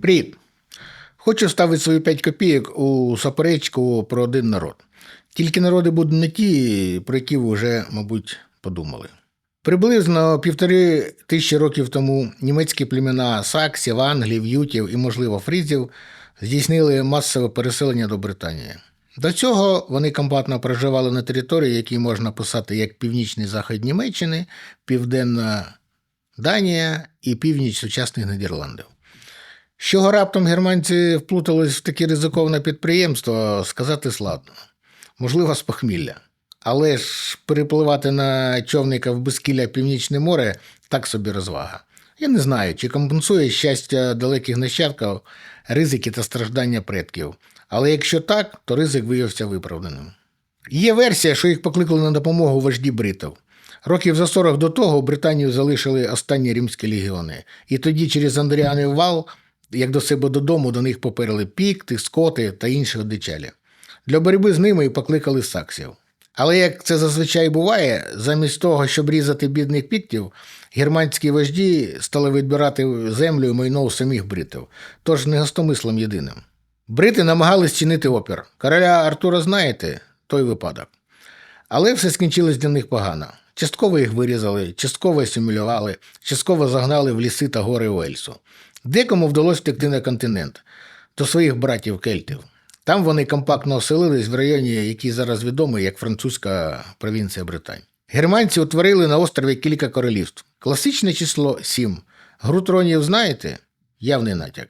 Привіт! Хочу ставити свої 5 копійок у суперечку про один народ. Тільки народи будуть не ті, про які ви вже, мабуть, подумали. Приблизно півтори тисячі років тому німецькі племена саксів, англів, ютів і, можливо, фрізів здійснили масове переселення до Британії. До цього вони компактно проживали на території, які можна писати як північний захід Німеччини, Південна Данія і північ сучасних Нідерландів. Чого раптом германці вплутались в таке ризиковане підприємство, сказати складно. Можливо, з похмілля. Але ж перепливати на човника в безкілля Північне море так собі розвага. Я не знаю, чи компенсує щастя далеких нащадків ризики та страждання предків. Але якщо так, то ризик виявився виправданим. Є версія, що їх покликали на допомогу вожді бритів. Років за 40 до того Британію залишили останні римські легіони, і тоді через Андріанів вал, як до себе додому, до них поперли пікти, скоти та інші одичалі. Для боротьби з ними і покликали саксів. Але як це зазвичай буває, замість того, щоб різати бідних піктів, германські вожді стали відбирати землю і майно у самих бритів, тож не гостомислом єдиним. Брити намагались чинити опір. Короля Артура знаєте, той випадок. Але все скінчилось для них погано. Частково їх вирізали, частково асимілювали, частково загнали в ліси та гори Уельсу. Декому вдалося втекти на континент до своїх братів кельтів. Там вони компактно оселились в районі, який зараз відомий як французька провінція Британь. Германці утворили на острові кілька королівств. Класичне число 7. Гру тронів знаєте? Явний натяк.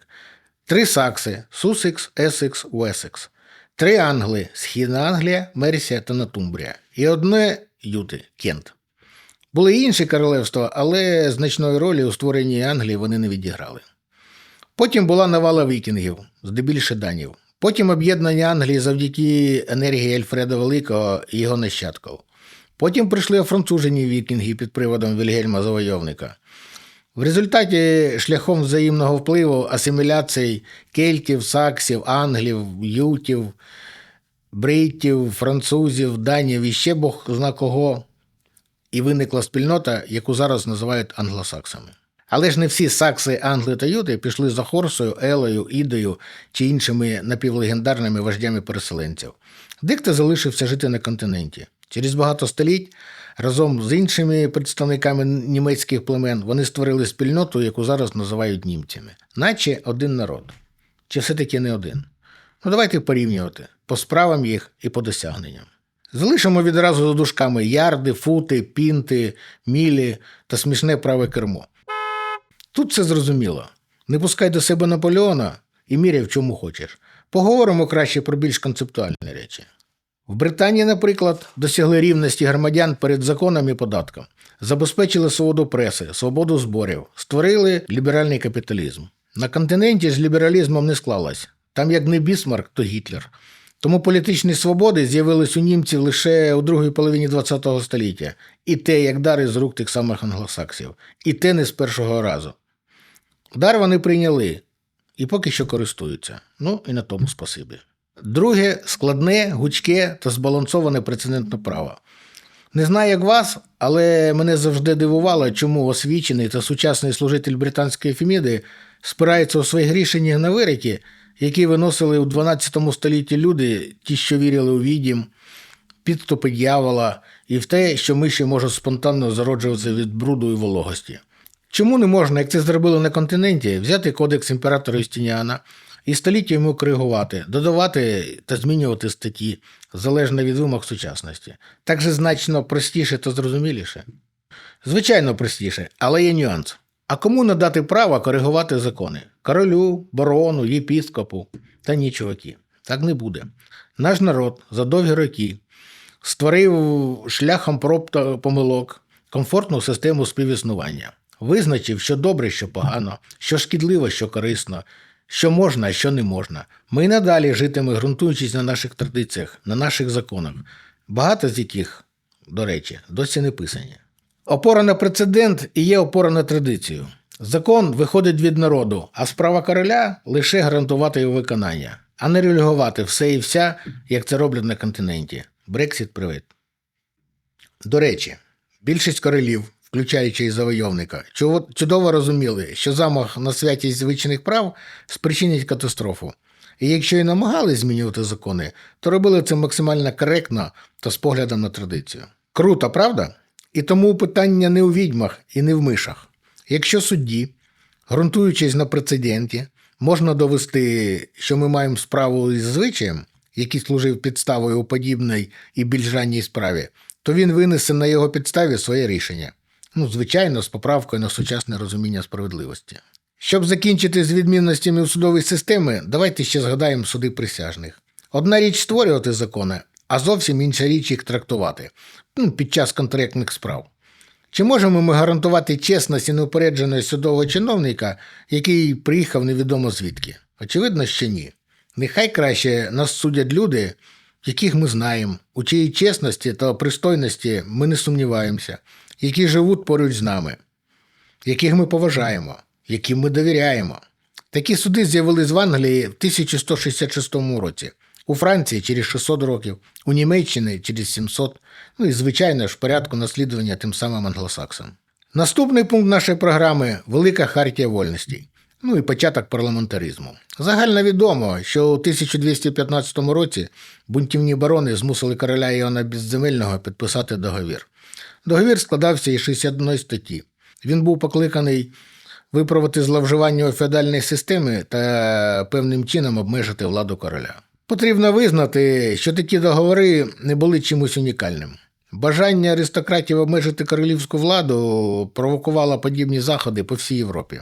Три сакси Сусекс, Есекс, Уесекс. Три англи Східна Англія, Мерсія та Натумбрія. І одне Юти Кент. Були інші королевства, але значної ролі у створенні Англії вони не відіграли. Потім була навала вікінгів, здебільше данів. Потім об'єднання Англії завдяки енергії Альфреда Великого і його нащадків. Потім прийшли францужені вікінги під приводом Вільгельма Завойовника. В результаті шляхом взаємного впливу асиміляцій кельтів, саксів, англів, ютів, бритів, французів, данів і ще Бог зна кого, і виникла спільнота, яку зараз називають англосаксами. Але ж не всі сакси, англи та юти пішли за Хорсою, Елою, Ідою чи іншими напівлегендарними вождями переселенців. Дехто залишився жити на континенті. Через багато століть разом з іншими представниками німецьких племен вони створили спільноту, яку зараз називають німцями, наче один народ. Чи все-таки не один? Ну давайте порівнювати по справам їх і по досягненням. Залишимо відразу за дужками ярди, фути, пінти, мілі та смішне праве кермо. Тут все зрозуміло. Не пускай до себе Наполеона і міряй в чому хочеш. Поговоримо краще про більш концептуальні речі. В Британії, наприклад, досягли рівності громадян перед законом і податком, забезпечили свободу преси, свободу зборів, створили ліберальний капіталізм. На континенті з лібералізмом не склалось. Там як не Бісмарк, то Гітлер. Тому політичні свободи з'явились у німців лише у другій половині ХХ століття, і те, як дар з рук тих самих англосаксів, і те не з першого разу. Дар вони прийняли і поки що користуються. Ну і на тому спасибі. Друге складне, гучке та збалансоване прецедентне право. Не знаю, як вас, але мене завжди дивувало, чому освічений та сучасний служитель британської феміди спирається у своїх рішеннях на вирики, які виносили у 12 столітті люди, ті, що вірили у відім, підступи дьявола і в те, що миші можуть спонтанно зароджуватися від бруду і вологості. Чому не можна, як це зробили на континенті, взяти кодекс імператора Юстиніана і століття йому коригувати, додавати та змінювати статті залежно від вимог сучасності? Так же значно простіше та зрозуміліше? Звичайно, простіше, але є нюанс. А кому надати право коригувати закони? Королю, барону, єпіскопу та ні, чуваки. Так не буде. Наш народ за довгі роки створив шляхом проб та помилок комфортну систему співіснування. Визначив, що добре, що погано, що шкідливо, що корисно, що можна, а що не можна. Ми й надалі житиме, ґрунтуючись на наших традиціях, на наших законах, багато з яких, до речі, досі не писані. Опора на прецедент і є опора на традицію. Закон виходить від народу, а справа короля лише гарантувати його виконання, а не релігувати все і вся, як це роблять на континенті. Брексіт привид. До речі, більшість королів включаючи і завойовника, чу- чудово розуміли, що замах на святість звичайних прав спричинить катастрофу. І якщо і намагались змінювати закони, то робили це максимально коректно та з поглядом на традицію. Круто, правда? І тому питання не у відьмах і не в мишах. Якщо судді, ґрунтуючись на прецеденті, можна довести, що ми маємо справу із звичаєм, який служив підставою у подібній і більш ранній справі, то він винесе на його підставі своє рішення. Ну, звичайно, з поправкою на сучасне розуміння справедливості. Щоб закінчити з відмінностями у судовій системі, давайте ще згадаємо суди присяжних. Одна річ створювати закони, а зовсім інша річ їх трактувати ну, під час контрактних справ. Чи можемо ми гарантувати чесність і неупередженість судового чиновника, який приїхав невідомо звідки? Очевидно, що ні. Нехай краще нас судять люди, яких ми знаємо, у чиїй чесності та пристойності ми не сумніваємося, які живуть поруч з нами, яких ми поважаємо, яким ми довіряємо. Такі суди з'явились в Англії в 1166 році, у Франції через 600 років, у Німеччині через 700, ну і, звичайно ж, в порядку наслідування тим самим англосаксам. Наступний пункт нашої програми Велика хартія вольностей. Ну і початок парламентаризму. Загально відомо, що у 1215 році бунтівні барони змусили короля Іоанна Безземельного підписати договір. Договір складався із 61 статті. Він був покликаний виправити зловживання у феодальній системі та певним чином обмежити владу короля. Потрібно визнати, що такі договори не були чимось унікальним. Бажання аристократів обмежити королівську владу провокувало подібні заходи по всій Європі.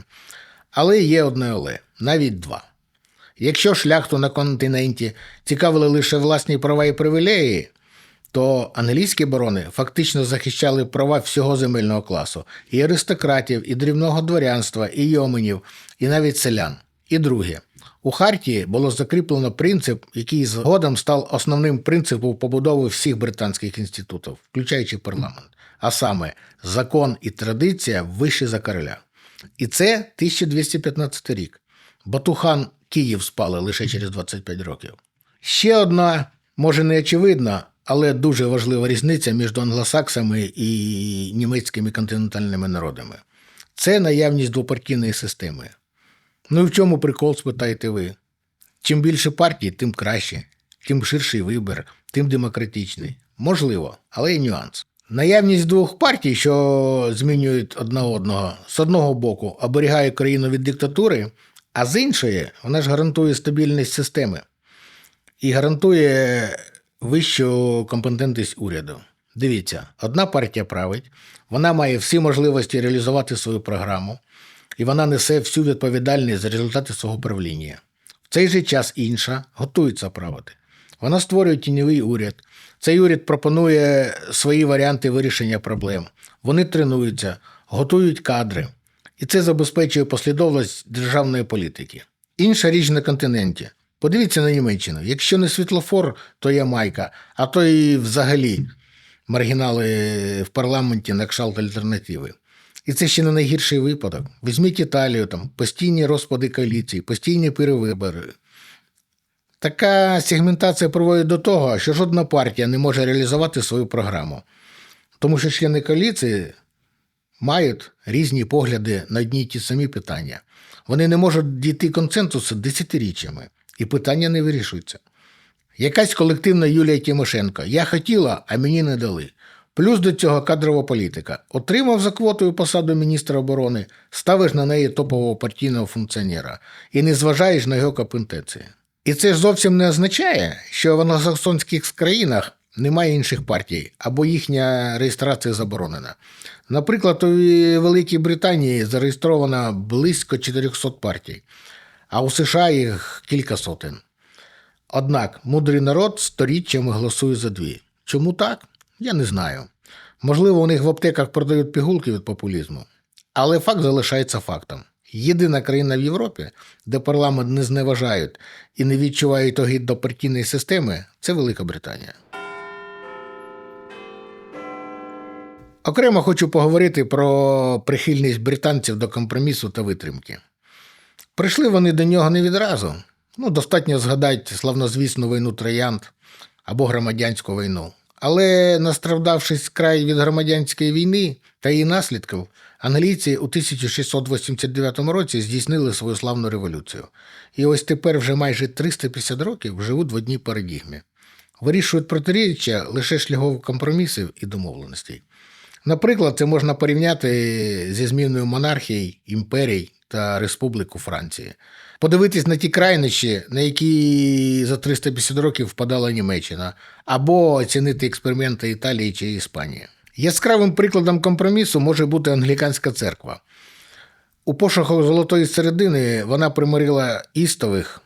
Але є одне але, навіть два. Якщо шляхту на континенті цікавили лише власні права і привілеї, то англійські барони фактично захищали права всього земельного класу і аристократів, і дрібного дворянства, і йоменів, і навіть селян. І друге, у Хартії було закріплено принцип, який згодом став основним принципом побудови всіх британських інститутів, включаючи парламент. А саме, закон і традиція вищі за короля. І це 1215 рік. Батухан Київ спали лише через 25 років. Ще одна, може не очевидна, але дуже важлива різниця між англосаксами і німецькими континентальними народами. Це наявність двопартійної системи. Ну і в чому прикол, спитаєте ви? Чим більше партій, тим краще, тим ширший вибір, тим демократичний. Можливо, але є нюанс. Наявність двох партій, що змінюють одна одного, з одного боку оберігає країну від диктатури, а з іншої вона ж гарантує стабільність системи і гарантує вищу компетентність уряду. Дивіться, одна партія править, вона має всі можливості реалізувати свою програму, і вона несе всю відповідальність за результати свого правління. В цей же час інша готується правити. Вона створює тіньовий уряд. Цей уряд пропонує свої варіанти вирішення проблем. Вони тренуються, готують кадри. І це забезпечує послідовність державної політики. Інша річ на континенті. Подивіться на Німеччину. Якщо не світлофор, то є майка, а то і взагалі маргінали в парламенті на кшалт альтернативи. І це ще не найгірший випадок. Візьміть Італію, там постійні розпади коаліції, постійні перевибори. Така сегментація приводить до того, що жодна партія не може реалізувати свою програму, тому що члени коаліції мають різні погляди на одні й ті самі питання. Вони не можуть дійти консенсусу десятиріччями, і питання не вирішуються. Якась колективна Юлія Тимошенко. Я хотіла, а мені не дали. Плюс до цього кадрова політика. Отримав за квотою посаду міністра оборони, ставиш на неї топового партійного функціонера і не зважаєш на його компетенції. І це ж зовсім не означає, що в англосаксонських країнах немає інших партій або їхня реєстрація заборонена. Наприклад, у Великій Британії зареєстровано близько 400 партій, а у США їх кілька сотень. Однак мудрий народ сторіччями голосує за дві. Чому так? Я не знаю. Можливо, у них в аптеках продають пігулки від популізму. Але факт залишається фактом. Єдина країна в Європі, де парламент не зневажають і не відчувають огід до партійної системи, це Велика Британія. Окремо хочу поговорити про прихильність британців до компромісу та витримки. Прийшли вони до нього не відразу. Ну, достатньо згадати славнозвісну війну троянд або громадянську війну. Але настраждавшись край від громадянської війни та її наслідків, англійці у 1689 році здійснили свою славну революцію. І ось тепер вже майже 350 років живуть в одній парадігмі. Вирішують протиріччя лише шляхом компромісів і домовленостей. Наприклад, це можна порівняти зі зміною монархій, імперій та республік у Франції. Подивитись на ті крайнощі, на які за 350 років впадала Німеччина, або оцінити експерименти Італії чи Іспанії. Яскравим прикладом компромісу може бути англіканська церква. У пошуках золотої середини вона примирила істових,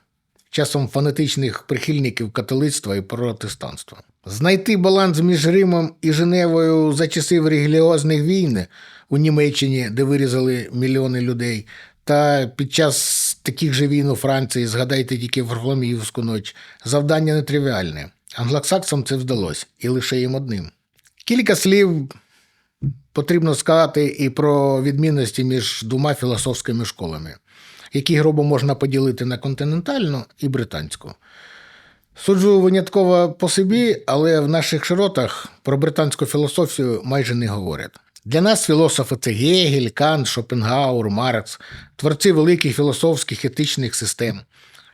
часом фанатичних прихильників католицтва і протестанства. Знайти баланс між Римом і Женевою за часів релігіозних війн у Німеччині, де вирізали мільйони людей, та під час таких же війн у Франції, згадайте тільки Варфоломіївську ніч, завдання нетривіальне. Англосаксам це вдалося, і лише їм одним. Кілька слів потрібно сказати і про відмінності між двома філософськими школами, які грубо можна поділити на континентальну і британську. Суджу винятково по собі, але в наших широтах про британську філософію майже не говорять. Для нас філософи це Гегель, Кант, Шопенгауер, Маркс, творці великих філософських етичних систем.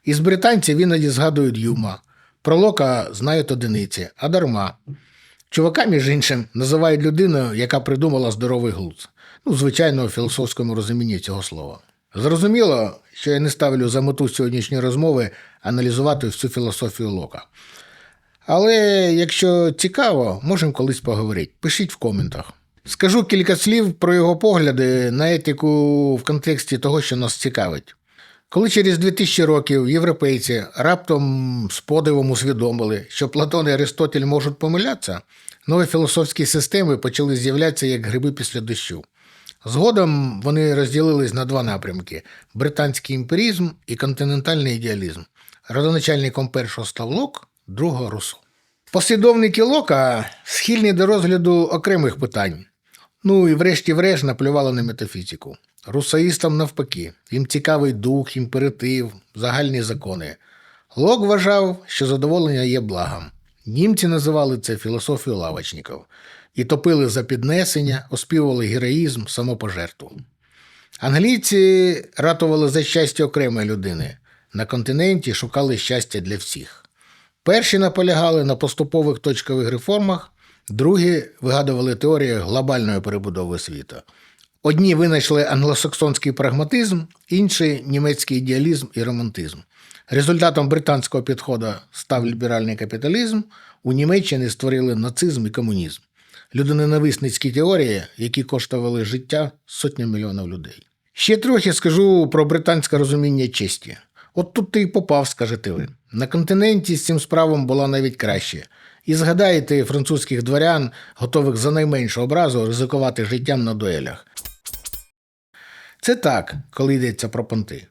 Із британців іноді згадують Юма. Про Лока знають одиниці, а дарма. Чувака, між іншим, називають людиною, яка придумала здоровий глузд. Ну, звичайно, у філософському розумінні цього слова. Зрозуміло, що я не ставлю за мету сьогоднішньої розмови аналізувати всю філософію Лока. Але якщо цікаво, можемо колись поговорити. Пишіть в коментах. Скажу кілька слів про його погляди на етику в контексті того, що нас цікавить. Коли через 2000 років європейці раптом з подивом усвідомили, що Платон і Аристотель можуть помилятися, нові філософські системи почали з'являтися як гриби після дощу. Згодом вони розділились на два напрямки: британський імперізм і континентальний ідеалізм. Родоначальником першого став Лок, другого Руссо. Послідовники Лока схильні до розгляду окремих питань. Ну і врешті-врешт наплювали на метафізику. Русаїстам навпаки, їм цікавий дух, імператив, загальні закони. Лок вважав, що задоволення є благом. Німці називали це філософією лавочників і топили за піднесення, оспівували героїзм, самопожертву. Англійці ратували за щастя окремої людини. На континенті шукали щастя для всіх. Перші наполягали на поступових точкових реформах, другі вигадували теорію глобальної перебудови світу. Одні винайшли англосаксонський прагматизм, інші німецький ідеалізм і романтизм. Результатом британського підходу став ліберальний капіталізм, у Німеччині створили нацизм і комунізм. Людоненависницькі теорії, які коштували життя сотням мільйонів людей. Ще трохи скажу про британське розуміння честі. От тут ти й попав, скажете ви. На континенті з цим справом було навіть краще. І згадаєте французьких дворян, готових за найменшу образу ризикувати життям на дуелях. Це так, коли йдеться про понти.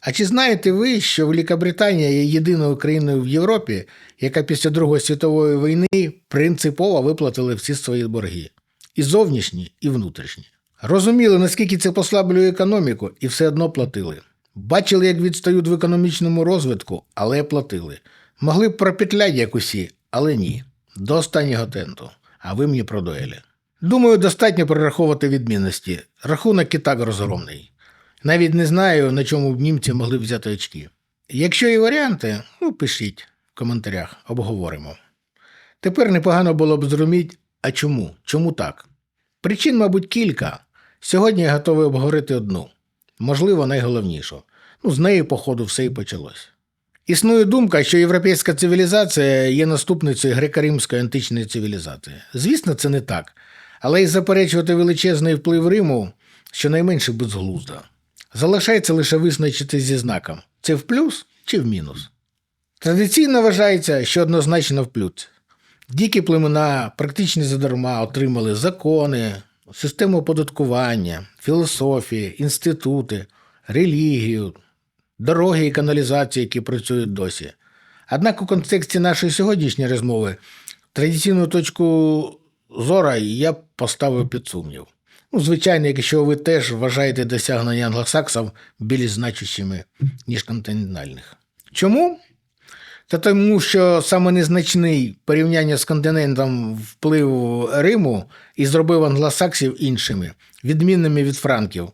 А чи знаєте ви, що Великобританія є єдиною країною в Європі, яка після Другої світової війни принципово виплатила всі свої борги і зовнішні, і внутрішні? Розуміли, наскільки це послаблює економіку, і все одно платили. Бачили, як відстають в економічному розвитку, але платили. Могли б пропетляти як усі, але ні. До останнього тенту. А ви мені про дуелі. Думаю, достатньо перераховувати відмінності. Рахунок і так розгромний. Навіть не знаю, на чому б німці могли взяти очки. Якщо є варіанти, ну пишіть в коментарях, обговоримо. Тепер непогано було б зрозуміти, а чому? Чому так? Причин, мабуть, кілька. Сьогодні я готовий обговорити одну, можливо, найголовнішу. Ну, з неї, походу, все і почалось. Існує думка, що європейська цивілізація є наступницею греко-римської античної цивілізації. Звісно, це не так. Але й заперечувати величезний вплив Риму щонайменше безглуздо. Залишається лише визначити зі знаком: це в плюс чи в мінус. Традиційно вважається, що однозначно в плюс. Дикі племена практично задарма отримали закони, систему оподаткування, філософії, інститути, релігію, дороги і каналізації, які працюють досі. Однак у контексті нашої сьогоднішньої розмови традиційну точку зора я поставив під сумнів. Ну, звичайно, якщо ви теж вважаєте досягнення англосаксів більш значущими, ніж континентальних. Чому? Та тому, що саме незначний порівняння з континентом вплив Риму і зробив англосаксів іншими, відмінними від франків,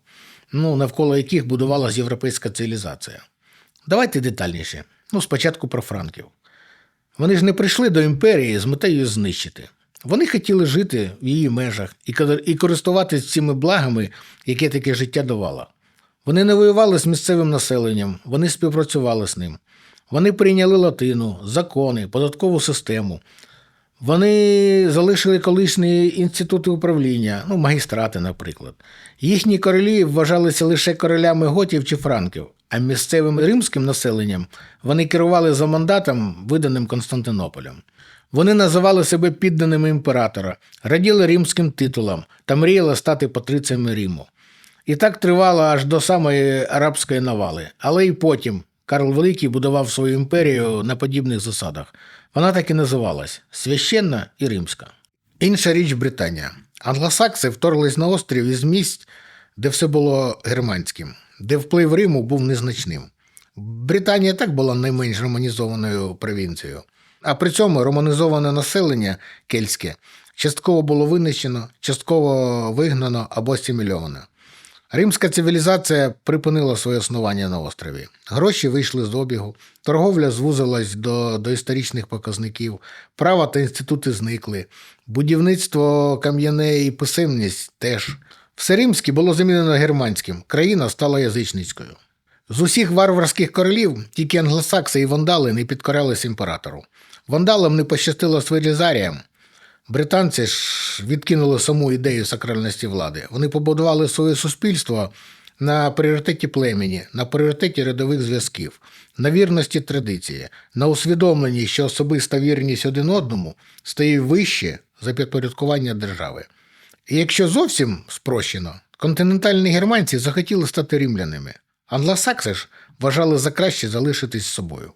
ну, навколо яких будувалася європейська цивілізація. Давайте детальніше. Ну, спочатку про франків. Вони ж не прийшли до імперії з метою знищити. Вони хотіли жити в її межах і користуватися цими благами, яке таке життя давало. Вони не воювали з місцевим населенням, вони співпрацювали з ним. Вони прийняли латину, закони, податкову систему. Вони залишили колишні інститути управління, ну, магістрати, наприклад. Їхні королі вважалися лише королями готів чи франків, а місцевим римським населенням вони керували за мандатом, виданим Константинополем. Вони називали себе підданими імператора, раділи римським титулам та мріяли стати патриціями Риму. І так тривало аж до самої арабської навали. Але і потім Карл Великий будував свою імперію на подібних засадах. Вона так і називалась священна і римська. Інша річ Британія. Англосакси вторглись на острів із місць, де все було германським, де вплив Риму був незначним. Британія так була найменш романізованою провінцією. А при цьому романізоване населення кельтське частково було винищено, частково вигнано або асимільовано. Римська цивілізація припинила своє існування на острові. Гроші вийшли з обігу, торговля звузилась до, до історичних показників, права та інститути зникли, будівництво кам'яне і писемність теж. Все римське було замінено германським, країна стала язичницькою. З усіх варварських королів тільки англосакси і вандали не підкорялись імператору. Вандалам не пощастило з Велізарієм. Британці ж відкинули саму ідею сакральності влади. Вони побудували своє суспільство на пріоритеті племені, на пріоритеті рядових зв'язків, на вірності традиції, на усвідомленні, що особиста вірність один одному стає вище за підпорядкування держави. І якщо зовсім спрощено, континентальні германці захотіли стати римлянами. Англосакси ж вважали за краще залишитись собою.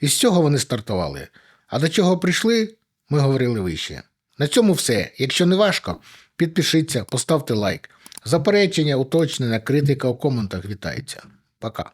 І з цього вони стартували. А до чого прийшли, ми говорили вище. На цьому все. Якщо не важко, підпишіться, поставте лайк. Заперечення, уточнення, критика у коментах вітається. Пока.